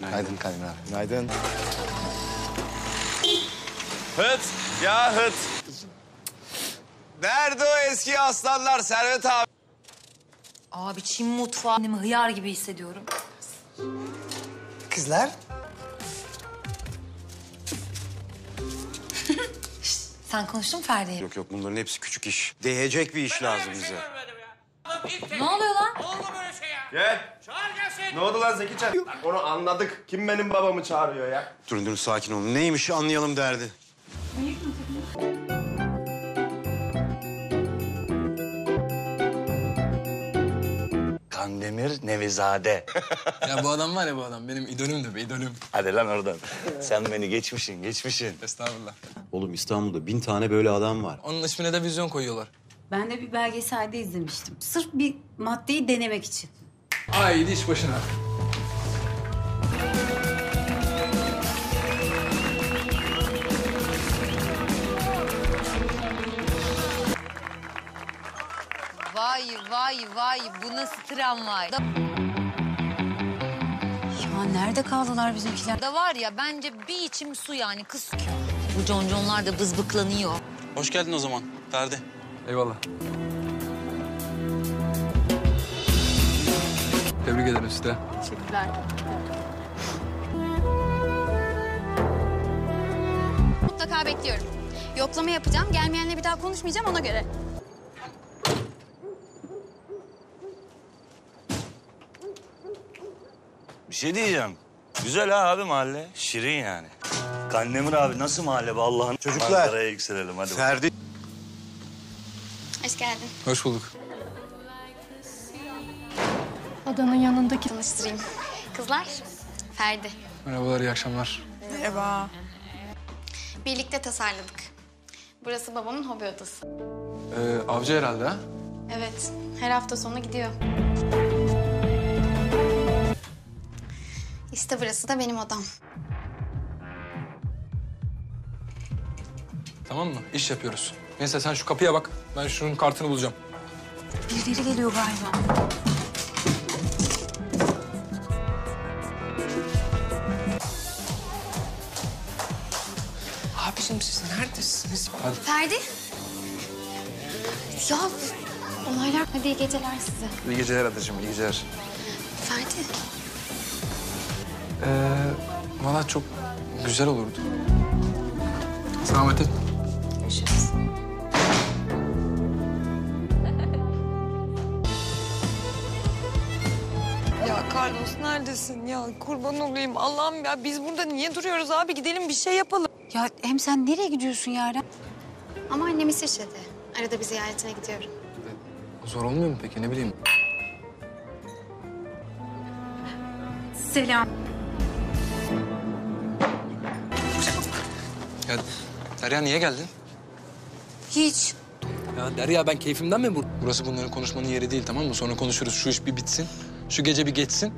Günaydın Kadir abi. Günaydın. Hıt ya hıt. Nerede o eski aslanlar Servet abi? Abi Çin mutfağı hıyar gibi hissediyorum. Kızlar. Sen konuştun mu Ferdi'ye? Yok yok bunların hepsi küçük iş. Değecek bir iş lazım şey bize. Ne oluyor lan? Oldu böyle şey ya. Gel. Çağır gelsin. Ne oldu lan Zeki Çay? Onu anladık. Kim benim babamı çağırıyor ya? Durun durun sakin olun. Neymiş anlayalım derdi. Kandemir Nevizade. Ya bu adam var ya bu adam benim idolümdü be idolüm. Hadi lan oradan. Sen beni geçmişsin, geçmişsin. Estağfurullah. Oğlum İstanbul'da bin tane böyle adam var. Onun ismine de vizyon koyuyorlar. Ben de bir belgeselde izlemiştim. Sırf bir maddeyi denemek için. Haydi iş başına. Vay vay vay bu nasıl tramvay? Da, Ya nerede kaldılar bizimkiler? da var ya bence bir içim su yani kız. Bu conconlar da bızbıklanıyor. Hoş geldin o zaman Ferdi. Eyvallah. Tebrik ederim size. Mutlaka bekliyorum. Yoklama yapacağım. Gelmeyenle bir daha konuşmayacağım ona göre. Bir şey diyeceğim. Güzel ha abi mahalle. Şirin yani. Kandemir abi nasıl mahalle be Allah'ın? Çocuklar. Manzaraya yükselelim hadi. Ferdi. Hoş geldin. Hoş bulduk. Adanın yanındaki... Tanıştırayım. Kızlar, Ferdi. Merhabalar iyi akşamlar. Birlikte tasarladık. Burası babamın hobi odası. Ee, avcı herhalde ha? Evet, her hafta sonu gidiyor. İşte burası da benim odam. Tamam mı? İş yapıyoruz. Neyse sen şu kapıya bak. Ben şunun kartını bulacağım. Birileri geliyor galiba. Siz neredesiniz? Hadi. Ferdi? Ya olaylar... Hadi iyi geceler size. İyi geceler adacığım, iyi geceler. Ferdi, Ee, valla çok güzel olurdu. Selametin. görüşürüz. Ya Carlos neredesin ya? Kurban olayım Allah'ım ya. Biz burada niye duruyoruz abi? Gidelim bir şey yapalım. Ya hem sen nereye gidiyorsun Yaren? Ama annem İsviçre'de. Arada bir ziyaretine gidiyorum. Zor olmuyor mu peki ne bileyim? Selam. Ya Derya niye geldin? Hiç. Ya Derya ben keyfimden mi bu? Burası bunların konuşmanın yeri değil tamam mı? Sonra konuşuruz. Şu iş bir bitsin. Şu gece bir geçsin.